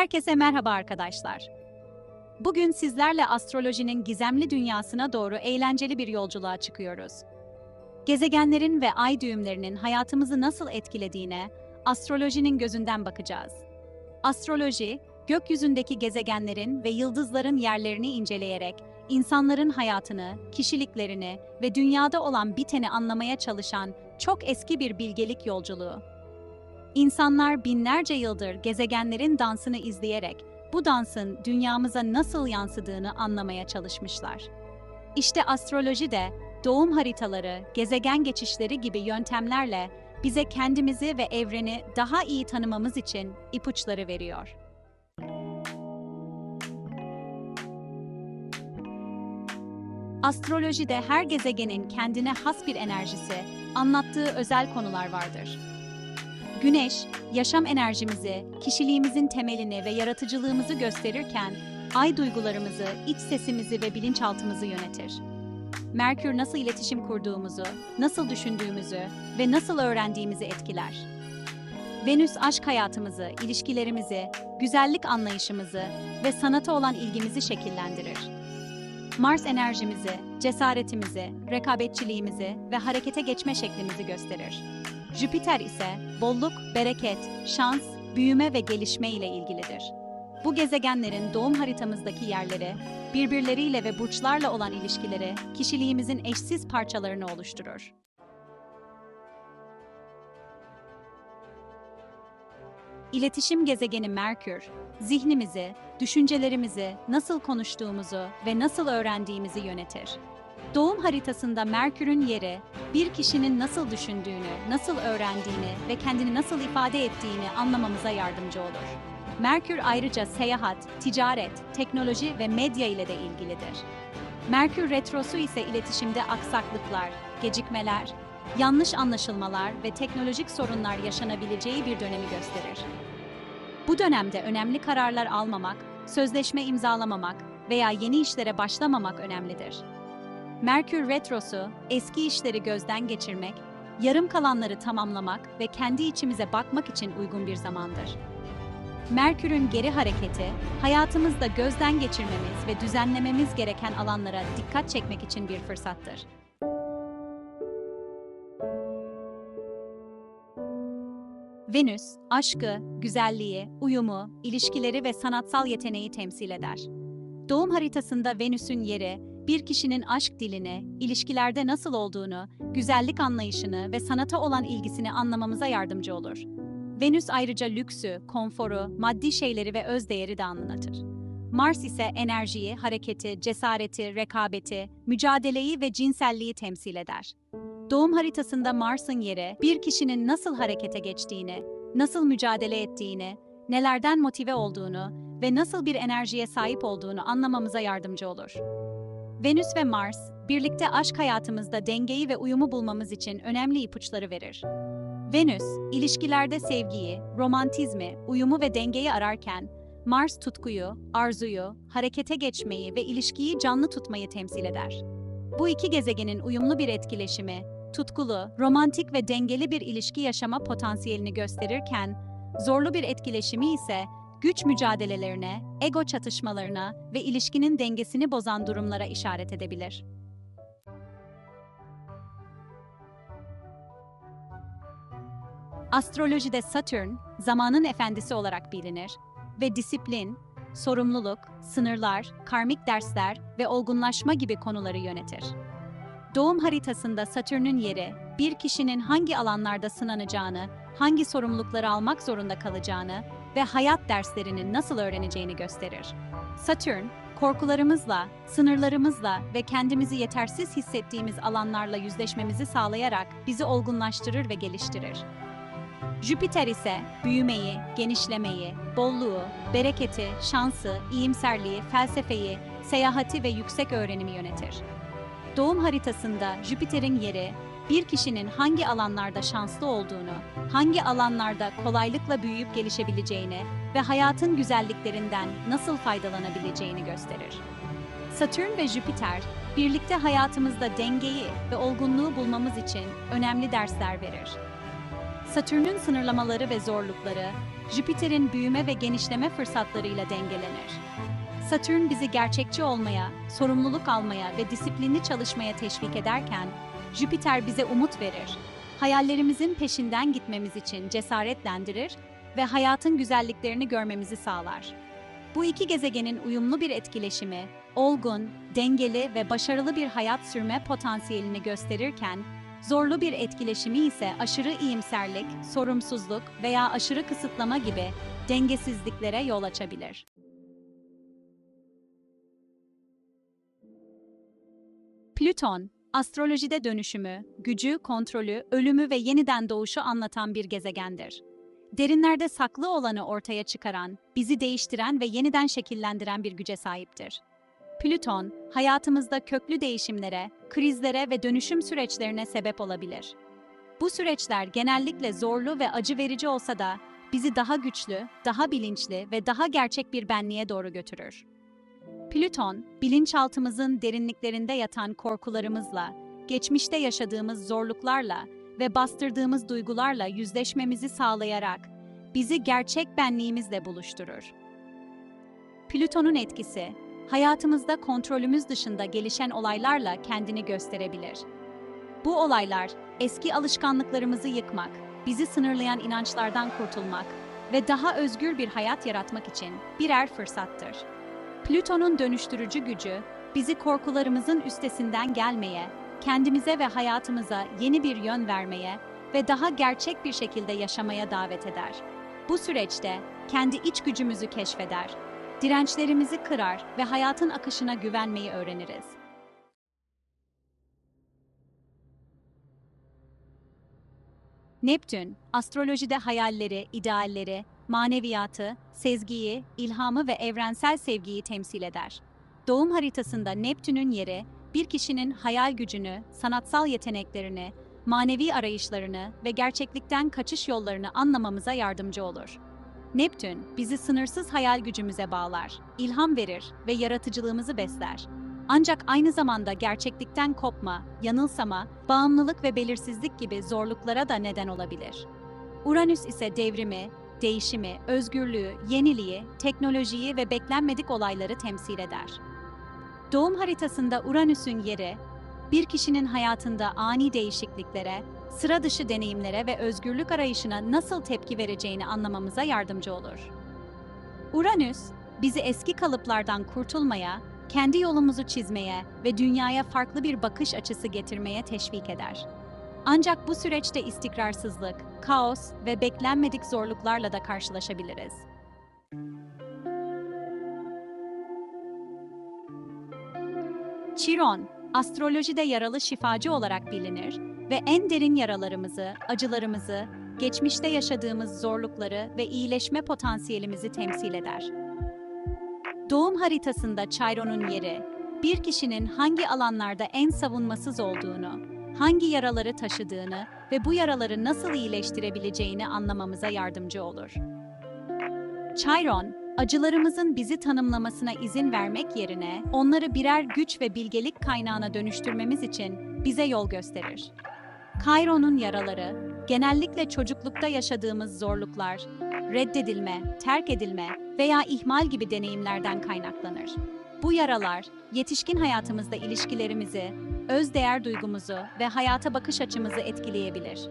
Herkese merhaba arkadaşlar. Bugün sizlerle astrolojinin gizemli dünyasına doğru eğlenceli bir yolculuğa çıkıyoruz. Gezegenlerin ve ay düğümlerinin hayatımızı nasıl etkilediğine astrolojinin gözünden bakacağız. Astroloji, gökyüzündeki gezegenlerin ve yıldızların yerlerini inceleyerek insanların hayatını, kişiliklerini ve dünyada olan biteni anlamaya çalışan çok eski bir bilgelik yolculuğu. İnsanlar binlerce yıldır gezegenlerin dansını izleyerek bu dansın dünyamıza nasıl yansıdığını anlamaya çalışmışlar. İşte astroloji de doğum haritaları, gezegen geçişleri gibi yöntemlerle bize kendimizi ve evreni daha iyi tanımamız için ipuçları veriyor. Astrolojide her gezegenin kendine has bir enerjisi, anlattığı özel konular vardır. Güneş, yaşam enerjimizi, kişiliğimizin temelini ve yaratıcılığımızı gösterirken, ay duygularımızı, iç sesimizi ve bilinçaltımızı yönetir. Merkür nasıl iletişim kurduğumuzu, nasıl düşündüğümüzü ve nasıl öğrendiğimizi etkiler. Venüs aşk hayatımızı, ilişkilerimizi, güzellik anlayışımızı ve sanata olan ilgimizi şekillendirir. Mars enerjimizi, cesaretimizi, rekabetçiliğimizi ve harekete geçme şeklimizi gösterir. Jüpiter ise bolluk, bereket, şans, büyüme ve gelişme ile ilgilidir. Bu gezegenlerin doğum haritamızdaki yerleri, birbirleriyle ve burçlarla olan ilişkileri kişiliğimizin eşsiz parçalarını oluşturur. İletişim gezegeni Merkür, zihnimizi, düşüncelerimizi, nasıl konuştuğumuzu ve nasıl öğrendiğimizi yönetir. Doğum haritasında Merkür'ün yeri, bir kişinin nasıl düşündüğünü, nasıl öğrendiğini ve kendini nasıl ifade ettiğini anlamamıza yardımcı olur. Merkür ayrıca seyahat, ticaret, teknoloji ve medya ile de ilgilidir. Merkür retrosu ise iletişimde aksaklıklar, gecikmeler, yanlış anlaşılmalar ve teknolojik sorunlar yaşanabileceği bir dönemi gösterir. Bu dönemde önemli kararlar almamak, sözleşme imzalamamak veya yeni işlere başlamamak önemlidir. Merkür Retrosu, eski işleri gözden geçirmek, yarım kalanları tamamlamak ve kendi içimize bakmak için uygun bir zamandır. Merkür'ün geri hareketi, hayatımızda gözden geçirmemiz ve düzenlememiz gereken alanlara dikkat çekmek için bir fırsattır. Venüs, aşkı, güzelliği, uyumu, ilişkileri ve sanatsal yeteneği temsil eder. Doğum haritasında Venüs'ün yeri, bir kişinin aşk dilini, ilişkilerde nasıl olduğunu, güzellik anlayışını ve sanata olan ilgisini anlamamıza yardımcı olur. Venüs ayrıca lüksü, konforu, maddi şeyleri ve özdeğeri de anlatır. Mars ise enerjiyi, hareketi, cesareti, rekabeti, mücadeleyi ve cinselliği temsil eder. Doğum haritasında Mars'ın yeri, bir kişinin nasıl harekete geçtiğini, nasıl mücadele ettiğini, nelerden motive olduğunu ve nasıl bir enerjiye sahip olduğunu anlamamıza yardımcı olur. Venüs ve Mars, birlikte aşk hayatımızda dengeyi ve uyumu bulmamız için önemli ipuçları verir. Venüs, ilişkilerde sevgiyi, romantizmi, uyumu ve dengeyi ararken, Mars tutkuyu, arzuyu, harekete geçmeyi ve ilişkiyi canlı tutmayı temsil eder. Bu iki gezegenin uyumlu bir etkileşimi, tutkulu, romantik ve dengeli bir ilişki yaşama potansiyelini gösterirken, zorlu bir etkileşimi ise güç mücadelelerine, ego çatışmalarına ve ilişkinin dengesini bozan durumlara işaret edebilir. Astrolojide Satürn, zamanın efendisi olarak bilinir ve disiplin, sorumluluk, sınırlar, karmik dersler ve olgunlaşma gibi konuları yönetir. Doğum haritasında Satürn'ün yeri, bir kişinin hangi alanlarda sınanacağını, hangi sorumlulukları almak zorunda kalacağını ve hayat derslerini nasıl öğreneceğini gösterir. Satürn, korkularımızla, sınırlarımızla ve kendimizi yetersiz hissettiğimiz alanlarla yüzleşmemizi sağlayarak bizi olgunlaştırır ve geliştirir. Jüpiter ise büyümeyi, genişlemeyi, bolluğu, bereketi, şansı, iyimserliği, felsefeyi, seyahati ve yüksek öğrenimi yönetir. Doğum haritasında Jüpiter'in yeri, bir kişinin hangi alanlarda şanslı olduğunu, hangi alanlarda kolaylıkla büyüyüp gelişebileceğini ve hayatın güzelliklerinden nasıl faydalanabileceğini gösterir. Satürn ve Jüpiter, birlikte hayatımızda dengeyi ve olgunluğu bulmamız için önemli dersler verir. Satürn'ün sınırlamaları ve zorlukları, Jüpiter'in büyüme ve genişleme fırsatlarıyla dengelenir. Satürn bizi gerçekçi olmaya, sorumluluk almaya ve disiplinli çalışmaya teşvik ederken, Jüpiter bize umut verir. Hayallerimizin peşinden gitmemiz için cesaretlendirir ve hayatın güzelliklerini görmemizi sağlar. Bu iki gezegenin uyumlu bir etkileşimi, olgun, dengeli ve başarılı bir hayat sürme potansiyelini gösterirken, zorlu bir etkileşimi ise aşırı iyimserlik, sorumsuzluk veya aşırı kısıtlama gibi dengesizliklere yol açabilir. Plüton, astrolojide dönüşümü, gücü, kontrolü, ölümü ve yeniden doğuşu anlatan bir gezegendir. Derinlerde saklı olanı ortaya çıkaran, bizi değiştiren ve yeniden şekillendiren bir güce sahiptir. Plüton, hayatımızda köklü değişimlere, krizlere ve dönüşüm süreçlerine sebep olabilir. Bu süreçler genellikle zorlu ve acı verici olsa da bizi daha güçlü, daha bilinçli ve daha gerçek bir benliğe doğru götürür. Plüton, bilinçaltımızın derinliklerinde yatan korkularımızla, geçmişte yaşadığımız zorluklarla ve bastırdığımız duygularla yüzleşmemizi sağlayarak bizi gerçek benliğimizle buluşturur. Plüton'un etkisi, hayatımızda kontrolümüz dışında gelişen olaylarla kendini gösterebilir. Bu olaylar, eski alışkanlıklarımızı yıkmak, bizi sınırlayan inançlardan kurtulmak ve daha özgür bir hayat yaratmak için birer fırsattır. Plüton'un dönüştürücü gücü, bizi korkularımızın üstesinden gelmeye, kendimize ve hayatımıza yeni bir yön vermeye ve daha gerçek bir şekilde yaşamaya davet eder. Bu süreçte kendi iç gücümüzü keşfeder, dirençlerimizi kırar ve hayatın akışına güvenmeyi öğreniriz. Neptün, astrolojide hayalleri, idealleri, maneviyatı, sezgiyi, ilhamı ve evrensel sevgiyi temsil eder. Doğum haritasında Neptün'ün yeri, bir kişinin hayal gücünü, sanatsal yeteneklerini, manevi arayışlarını ve gerçeklikten kaçış yollarını anlamamıza yardımcı olur. Neptün, bizi sınırsız hayal gücümüze bağlar, ilham verir ve yaratıcılığımızı besler. Ancak aynı zamanda gerçeklikten kopma, yanılsama, bağımlılık ve belirsizlik gibi zorluklara da neden olabilir. Uranüs ise devrimi, değişimi, özgürlüğü, yeniliği, teknolojiyi ve beklenmedik olayları temsil eder. Doğum haritasında Uranüs'ün yeri, bir kişinin hayatında ani değişikliklere, sıra dışı deneyimlere ve özgürlük arayışına nasıl tepki vereceğini anlamamıza yardımcı olur. Uranüs, bizi eski kalıplardan kurtulmaya, kendi yolumuzu çizmeye ve dünyaya farklı bir bakış açısı getirmeye teşvik eder. Ancak bu süreçte istikrarsızlık, kaos ve beklenmedik zorluklarla da karşılaşabiliriz. Chiron, astrolojide yaralı şifacı olarak bilinir ve en derin yaralarımızı, acılarımızı, geçmişte yaşadığımız zorlukları ve iyileşme potansiyelimizi temsil eder. Doğum haritasında Chiron'un yeri, bir kişinin hangi alanlarda en savunmasız olduğunu, hangi yaraları taşıdığını ve bu yaraları nasıl iyileştirebileceğini anlamamıza yardımcı olur. Chiron, acılarımızın bizi tanımlamasına izin vermek yerine onları birer güç ve bilgelik kaynağına dönüştürmemiz için bize yol gösterir. Chiron'un yaraları, genellikle çocuklukta yaşadığımız zorluklar, reddedilme, terk edilme veya ihmal gibi deneyimlerden kaynaklanır. Bu yaralar, yetişkin hayatımızda ilişkilerimizi, öz değer duygumuzu ve hayata bakış açımızı etkileyebilir.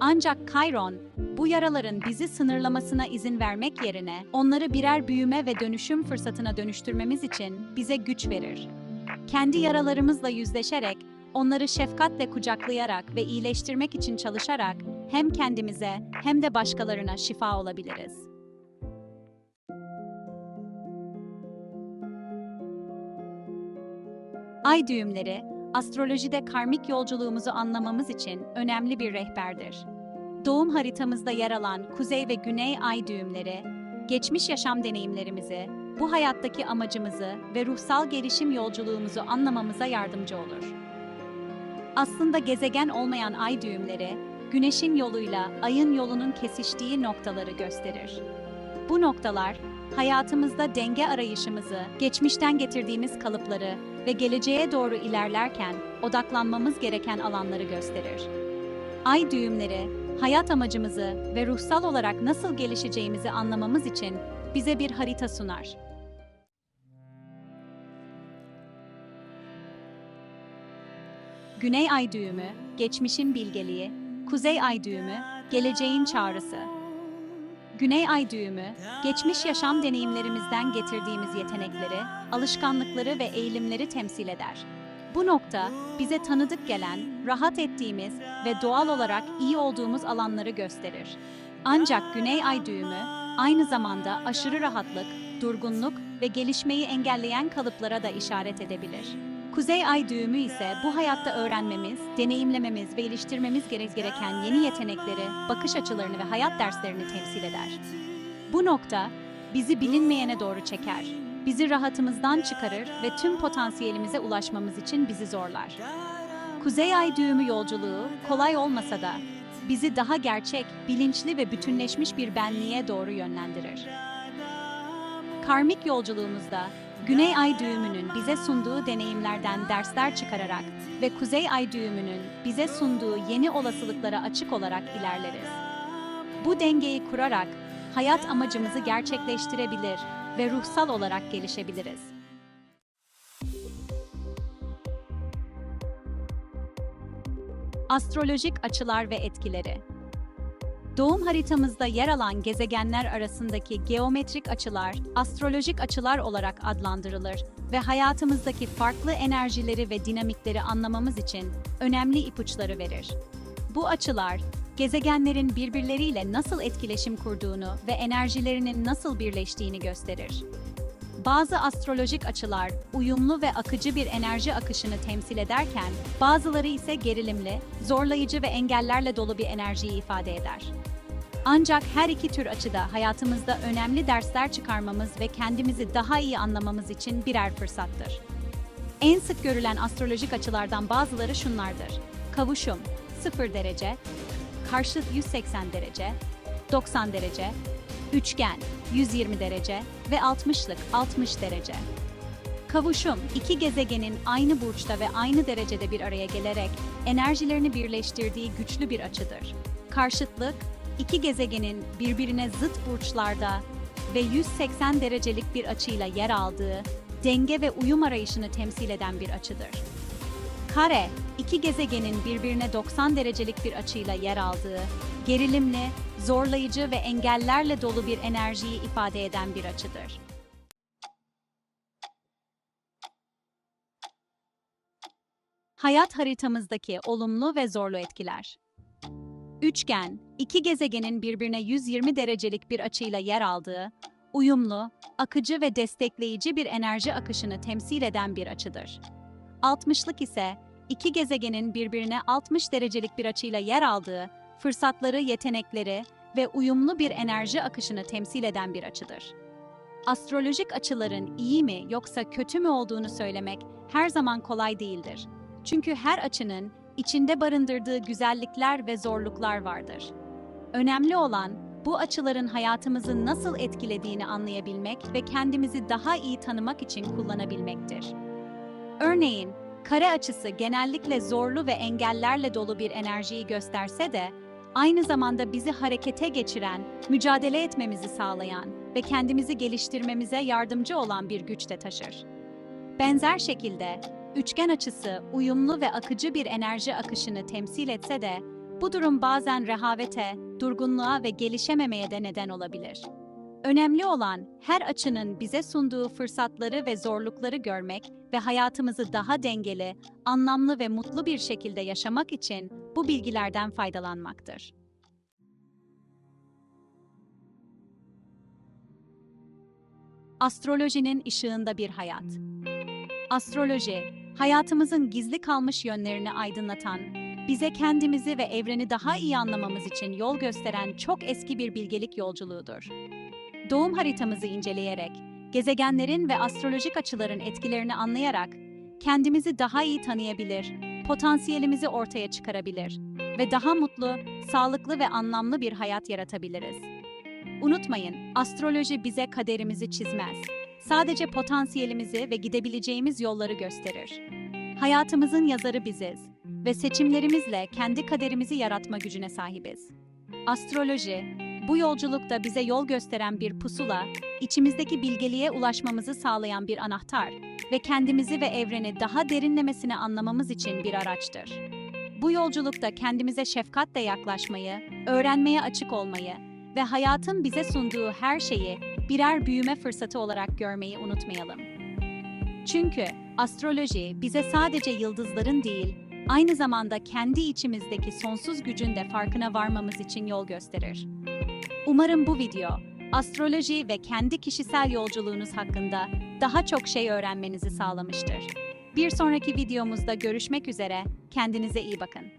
Ancak Chiron, bu yaraların bizi sınırlamasına izin vermek yerine onları birer büyüme ve dönüşüm fırsatına dönüştürmemiz için bize güç verir. Kendi yaralarımızla yüzleşerek, onları şefkatle kucaklayarak ve iyileştirmek için çalışarak hem kendimize hem de başkalarına şifa olabiliriz. Ay düğümleri, astrolojide karmik yolculuğumuzu anlamamız için önemli bir rehberdir. Doğum haritamızda yer alan kuzey ve güney ay düğümleri, geçmiş yaşam deneyimlerimizi, bu hayattaki amacımızı ve ruhsal gelişim yolculuğumuzu anlamamıza yardımcı olur. Aslında gezegen olmayan ay düğümleri, güneşin yoluyla ayın yolunun kesiştiği noktaları gösterir. Bu noktalar, hayatımızda denge arayışımızı, geçmişten getirdiğimiz kalıpları ve geleceğe doğru ilerlerken odaklanmamız gereken alanları gösterir. Ay düğümleri, hayat amacımızı ve ruhsal olarak nasıl gelişeceğimizi anlamamız için bize bir harita sunar. Güney ay düğümü, geçmişin bilgeliği, kuzey ay düğümü, geleceğin çağrısı. Güney ay düğümü, geçmiş yaşam deneyimlerimizden getirdiğimiz yetenekleri, alışkanlıkları ve eğilimleri temsil eder. Bu nokta, bize tanıdık gelen, rahat ettiğimiz ve doğal olarak iyi olduğumuz alanları gösterir. Ancak Güney ay düğümü, aynı zamanda aşırı rahatlık, durgunluk ve gelişmeyi engelleyen kalıplara da işaret edebilir. Kuzey ay düğümü ise bu hayatta öğrenmemiz, deneyimlememiz ve geliştirmemiz gereken yeni yetenekleri, bakış açılarını ve hayat derslerini temsil eder. Bu nokta bizi bilinmeyene doğru çeker, bizi rahatımızdan çıkarır ve tüm potansiyelimize ulaşmamız için bizi zorlar. Kuzey ay düğümü yolculuğu kolay olmasa da bizi daha gerçek, bilinçli ve bütünleşmiş bir benliğe doğru yönlendirir. Karmik yolculuğumuzda Güney ay düğümünün bize sunduğu deneyimlerden dersler çıkararak ve Kuzey ay düğümünün bize sunduğu yeni olasılıklara açık olarak ilerleriz. Bu dengeyi kurarak hayat amacımızı gerçekleştirebilir ve ruhsal olarak gelişebiliriz. Astrolojik açılar ve etkileri Doğum haritamızda yer alan gezegenler arasındaki geometrik açılar, astrolojik açılar olarak adlandırılır ve hayatımızdaki farklı enerjileri ve dinamikleri anlamamız için önemli ipuçları verir. Bu açılar, gezegenlerin birbirleriyle nasıl etkileşim kurduğunu ve enerjilerinin nasıl birleştiğini gösterir. Bazı astrolojik açılar uyumlu ve akıcı bir enerji akışını temsil ederken, bazıları ise gerilimli, zorlayıcı ve engellerle dolu bir enerjiyi ifade eder. Ancak her iki tür açıda hayatımızda önemli dersler çıkarmamız ve kendimizi daha iyi anlamamız için birer fırsattır. En sık görülen astrolojik açılardan bazıları şunlardır. Kavuşum 0 derece, karşıt 180 derece, 90 derece, üçgen 120 derece ve 60'lık 60 derece. Kavuşum, iki gezegenin aynı burçta ve aynı derecede bir araya gelerek enerjilerini birleştirdiği güçlü bir açıdır. Karşıtlık, iki gezegenin birbirine zıt burçlarda ve 180 derecelik bir açıyla yer aldığı denge ve uyum arayışını temsil eden bir açıdır. Kare, iki gezegenin birbirine 90 derecelik bir açıyla yer aldığı, gerilimli, zorlayıcı ve engellerle dolu bir enerjiyi ifade eden bir açıdır. Hayat haritamızdaki olumlu ve zorlu etkiler. Üçgen, iki gezegenin birbirine 120 derecelik bir açıyla yer aldığı, uyumlu, akıcı ve destekleyici bir enerji akışını temsil eden bir açıdır. 60'lık ise iki gezegenin birbirine 60 derecelik bir açıyla yer aldığı, fırsatları, yetenekleri ve uyumlu bir enerji akışını temsil eden bir açıdır. Astrolojik açıların iyi mi yoksa kötü mü olduğunu söylemek her zaman kolay değildir. Çünkü her açının içinde barındırdığı güzellikler ve zorluklar vardır. Önemli olan bu açıların hayatımızı nasıl etkilediğini anlayabilmek ve kendimizi daha iyi tanımak için kullanabilmektir. Örneğin, kare açısı genellikle zorlu ve engellerle dolu bir enerjiyi gösterse de, aynı zamanda bizi harekete geçiren, mücadele etmemizi sağlayan ve kendimizi geliştirmemize yardımcı olan bir güç de taşır. Benzer şekilde, üçgen açısı uyumlu ve akıcı bir enerji akışını temsil etse de, bu durum bazen rehavete, durgunluğa ve gelişememeye de neden olabilir. Önemli olan her açının bize sunduğu fırsatları ve zorlukları görmek ve hayatımızı daha dengeli, anlamlı ve mutlu bir şekilde yaşamak için bu bilgilerden faydalanmaktır. Astrolojinin ışığında bir hayat. Astroloji, hayatımızın gizli kalmış yönlerini aydınlatan, bize kendimizi ve evreni daha iyi anlamamız için yol gösteren çok eski bir bilgelik yolculuğudur. Doğum haritamızı inceleyerek, gezegenlerin ve astrolojik açıların etkilerini anlayarak kendimizi daha iyi tanıyabilir, potansiyelimizi ortaya çıkarabilir ve daha mutlu, sağlıklı ve anlamlı bir hayat yaratabiliriz. Unutmayın, astroloji bize kaderimizi çizmez. Sadece potansiyelimizi ve gidebileceğimiz yolları gösterir. Hayatımızın yazarı biziz ve seçimlerimizle kendi kaderimizi yaratma gücüne sahibiz. Astroloji, bu yolculukta bize yol gösteren bir pusula, içimizdeki bilgeliğe ulaşmamızı sağlayan bir anahtar ve kendimizi ve evreni daha derinlemesine anlamamız için bir araçtır. Bu yolculukta kendimize şefkatle yaklaşmayı, öğrenmeye açık olmayı ve hayatın bize sunduğu her şeyi birer büyüme fırsatı olarak görmeyi unutmayalım. Çünkü astroloji bize sadece yıldızların değil, aynı zamanda kendi içimizdeki sonsuz gücün de farkına varmamız için yol gösterir. Umarım bu video, astroloji ve kendi kişisel yolculuğunuz hakkında daha çok şey öğrenmenizi sağlamıştır. Bir sonraki videomuzda görüşmek üzere, kendinize iyi bakın.